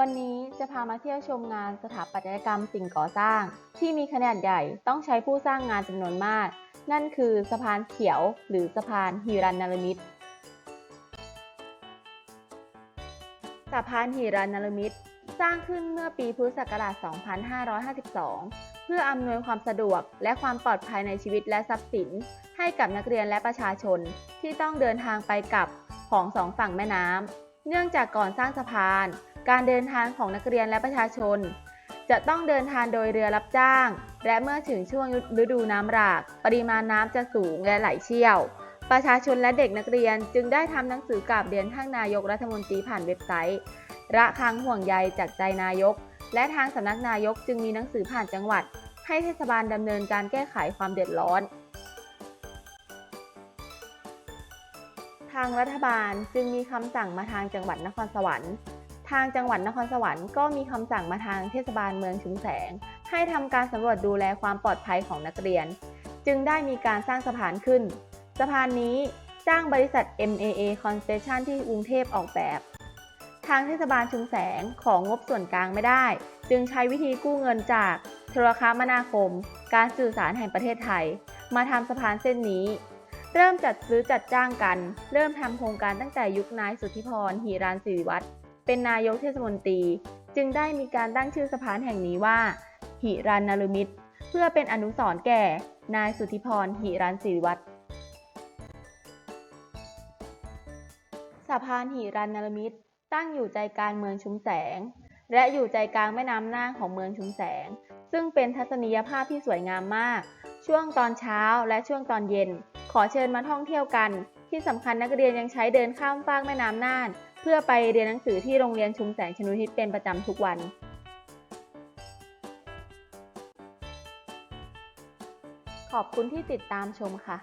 วันนี้จะพามาเที่ยวชมงานสถาปัตยกรรมสิ่งก่อสร้าง ที่มีขนาดใหญ่ต้องใช้ผู้สร้างงานจำนวนมาก นั่นคือสะพานเขียว หรือสะพานหิรันนารมิตสะพานหิรันนารมิตสร้างขึ้นเมื่อปีพุทธศักราช 2552 เพื่ออำนวยความสะดวกและความปลอดภัยในชีวิตและทรัพย์สิน ให้กับนักเรียนและประชาชนที่ต้องเดินทางไปกลับของสองฝั่งแม่น้ำเนื่องจากก่อนสร้างสะพาน การเดินทางของนักเรียนและประชาชน จะต้องเดินทางโดยเรือรับจ้าง และเมื่อถึงช่วงฤดูน้ำหลาก ปริมาณน้ำจะสูงและไหลเชี่ยว ประชาชนและเด็กนักเรียนจึงได้ทำหนังสือกราบเรียนท่านนายกรัฐมนตรีผ่านเว็บไซต์ ระคังห่วงใยจากใจนายก และทางสำนักนายกจึงมีหนังสือผ่านจังหวัด ให้เทศบาลดำเนินการแก้ไขความเดือดร้อนทางรัฐบาลจึงมีคำสั่งมาทางจังหวัดนครสวรรค์ ทางจังหวัดนครสวรรค์ก็มีคำสั่งมาทางเทศบาลเมืองชุมแสง ให้ทำการสำรวจดูแลความปลอดภัยของนักเรียน จึงได้มีการสร้างสะพานขึ้น สะพานนี้จ้างบริษัท MAA Construction ที่กรุงเทพออกแบบ ทางเทศบาลชุมแสงของงบส่วนกลางไม่ได้ จึงใช้วิธีกู้เงินจากโทรคมนาคม การสื่อสารแห่งประเทศไทย มาทำสะพานเส้นนี้เริ่มจัดซื้อจัดจ้างกัน เริ่มทำโครงการตั้งแต่ยุคนายสุทธิพรหีรานศิริวัตร เป็นนายกเทศมนตรี จึงได้มีการตั้งชื่อสะพานแห่งนี้ว่า หิรันนารมิตร เพื่อเป็นอนุสรณ์แก่ นายสุธิพรหิรันศิริวัตรสะพานหิรันนารมิตร ตั้งอยู่ใจกลางเมืองชุมแสง และอยู่ใจกลางแม่น้ำน่านของเมืองชุมแสง ซึ่งเป็นทัศนียภาพที่สวยงามมาก ช่วงตอนเช้าและช่วงตอนเย็น ขอเชิญมาท่องเที่ยวกัน ที่สำคัญนักเรียนยังใช้เดินข้ามฟากแม่น้ำน่าน เพื่อไปเรียนหนังสือที่โรงเรียนชุมแสงชนุทิศเป็นประจำทุกวันขอบคุณที่ติดตามชมค่ะ